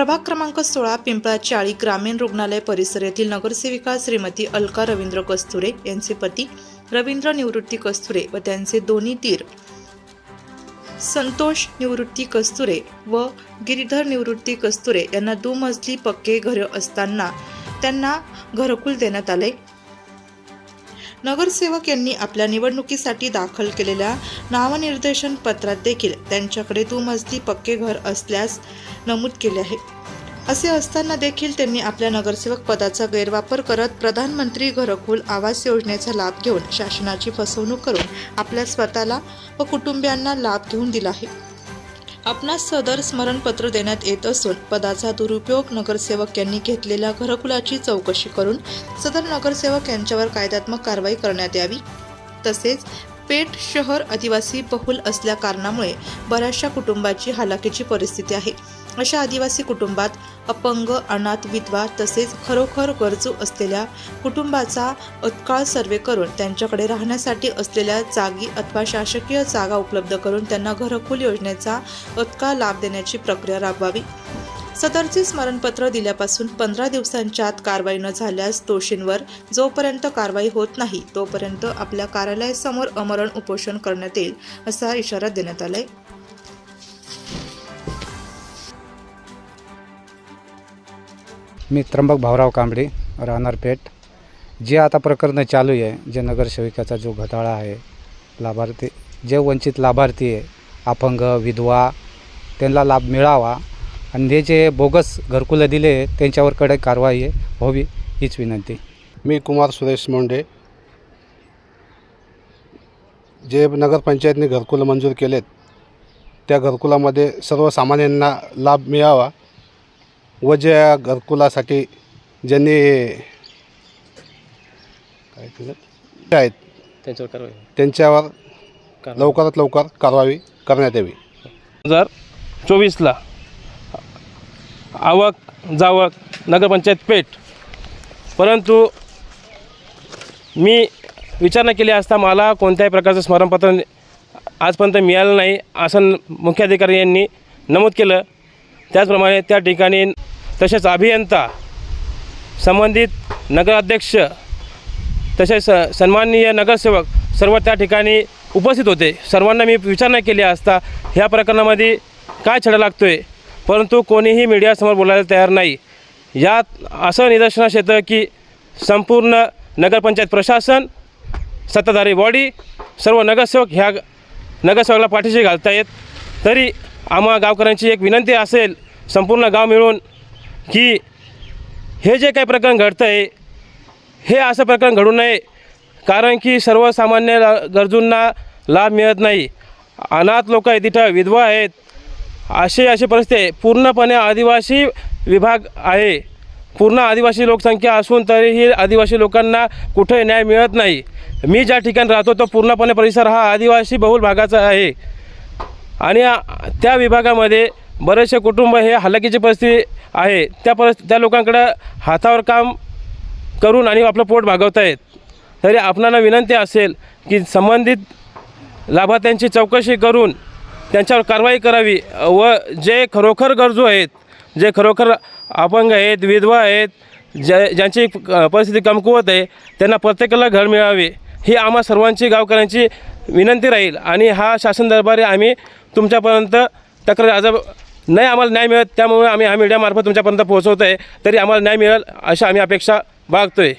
प्रभाग क्रमांक सोळा पिंपळा चाळी ग्रामीण रुग्णालय परिसर येथील नगरसेविका श्रीमती अलका रवींद्र कस्तुरे यांचे पती रवींद्र निवृत्ती कस्तुरे व त्यांचे दोन्ही तीर संतोष निवृत्ती कस्तुरे व गिरीधर निवृत्ती कस्तुरे यांना दुमजली पक्के घर असताना त्यांना घरकुल देण्यात आले. नगरसेवक यांनी आपल्या निवडणुकीसाठी दाखल केलेल्या नामनिर्देशन पत्रात देखील त्यांच्याकडे दुमजली पक्के घर असल्यास नमूद केले आहे. असे असताना देखील त्यांनी आपल्या नगरसेवक पदाचा गैरवापर करत प्रधानमंत्री घरकुल आवास योजनेचा लाभ घेऊन शासनाची फसवणूक करून आपल्या स्वतःला व कुटुंबियांना लाभ घेऊन दिला आहे. आपणास सदर स्मरणपत्र देण्यात येत असून पदाचा दुरुपयोग नगरसेवक यांनी घेतलेल्या घरकुलाची चौकशी करून सदर नगरसेवक यांच्यावर कायद्यात्मक कारवाई करण्यात यावी. तसेच पेठ शहर आदिवासी बहुल असल्या कारणामुळे बऱ्याचशा कुटुंबाची हालाकीची परिस्थिती आहे. अशा आदिवासी कुटुंबात अपंग अनाथ विधवा तसेच खरोखर गरजू असलेल्या कुटुंबाचा अत्काळ सर्वे करून त्यांच्याकडे राहण्यासाठी असलेल्या जागी अथवा शासकीय जागा उपलब्ध करून त्यांना घरकुल योजनेचा तत्काळ लाभ देण्याची प्रक्रिया राबवावी. सदरचे स्मरणपत्र दिल्यापासून पंधरा दिवसांच्या आत कारवाई न झाल्यास दोषींवर जोपर्यंत कारवाई होत नाही तोपर्यंत आपल्या कार्यालयासमोर अमरण उपोषण करण्यात येईल असा इशारा देण्यात आलाय. मी त्र्यंबक भाऊराव कांबळे राहणार पेठ. जे आता प्रकरणं चालू आहे जे नगरसेविकाचा जो घोटाळा आहे लाभार्थी जे वंचित लाभार्थी आहे अपंग विधवा त्यांना लाभ मिळावा आणि हे जे बोगस घरकुलं दिले त्यांच्यावर कडक कारवाई व्हावी हीच विनंती. मी कुमार सुरेश मोंडे. जे नगरपंचायतने घरकुलं मंजूर केलेत त्या घरकुलामध्ये सर्वसामान्यांना लाभ मिळावा व ज्या घरकुलासाठी ज्यांनी काय केलं? आहेत. त्यांच्यावर कारवाई. त्यांच्यावर. लवकरात लवकर कारवाई करण्यात यावी. हजार चोवीसला आवक जावक नगरपंचायत पेठ. परंतु मी विचारणा केली असता मला कोणत्याही प्रकारचं स्मरणपत्र आजपर्यंत मिळालं नाही असं मुख्याधिकारी यांनी नमूद केलं. त्याचप्रमाणे त्या ठिकाणी तसेच अभियंता संबंधित नगराध्यक्ष तसेच स सन्माननीय नगरसेवक सर्व त्या ठिकाणी उपस्थित होते. सर्वांना मी विचारणा केली असता ह्या प्रकरणामध्ये काय छडा लागतो आहे परंतु कोणीही मीडियासमोर बोलायला तयार नाही. यात असं निदर्शनास येतं की संपूर्ण नगरपंचायत प्रशासन सत्ताधारी बॉडी सर्व नगरसेवक ह्या नगरसेवकाला पाठीशी घालतायत तरी आम्हा गावकऱ्यांची एक विनंती असेल संपूर्ण गाव मिळून की हे जे काही प्रकरण घडतं आहे हे असं प्रकरण घडू नये कारण की सर्वसामान्य गरजूंना लाभ मिळत नाही. अनाथ लोक आहेत तिथं विधवा आहेत अशी अशी परिस्थिती आहे. पूर्णपणे आदिवासी विभाग आहे. पूर्ण आदिवासी लोकसंख्या असून तरीही आदिवासी लोकांना कुठे न्याय मिळत नाही. मी ज्या ठिकाणी राहतो तो पूर्णपणे परिसर हा आदिवासी बहुल भागाचा आहे. आणि त्या विभागामध्ये बरेचसे कुटुंब हे हलाखीची परिस्थिती आहे. त्या परिस्थिती त्या लोकांकडं हातावर काम करून आणि आपलं पोट भागवत आहेत तरी आपणाला विनंती असेल की संबंधित लाभार्थ्यांची चौकशी करून त्यांच्यावर कारवाई करावी व जे खरोखर गरजू आहेत जे खरोखर अपंग आहेत विधवा आहेत ज्या ज्यांची परिस्थिती कमकुवत आहे त्यांना प्रत्येकाला घर मिळावे. ही आम्हा सर्वांची गावकऱ्यांची विनंती राहील आणि हा शासन दरबारी आम्ही तुमच्यापर्यंत तक्रार आज नाही आम्हाला न्याय मिळत. त्यामुळे आम्ही हा मीडियामार्फत तुमच्यापर्यंत पोहोचवतो आहे तरी आम्हाला न्याय मिळेल अशा आम्ही अपेक्षा बाळगतो आहे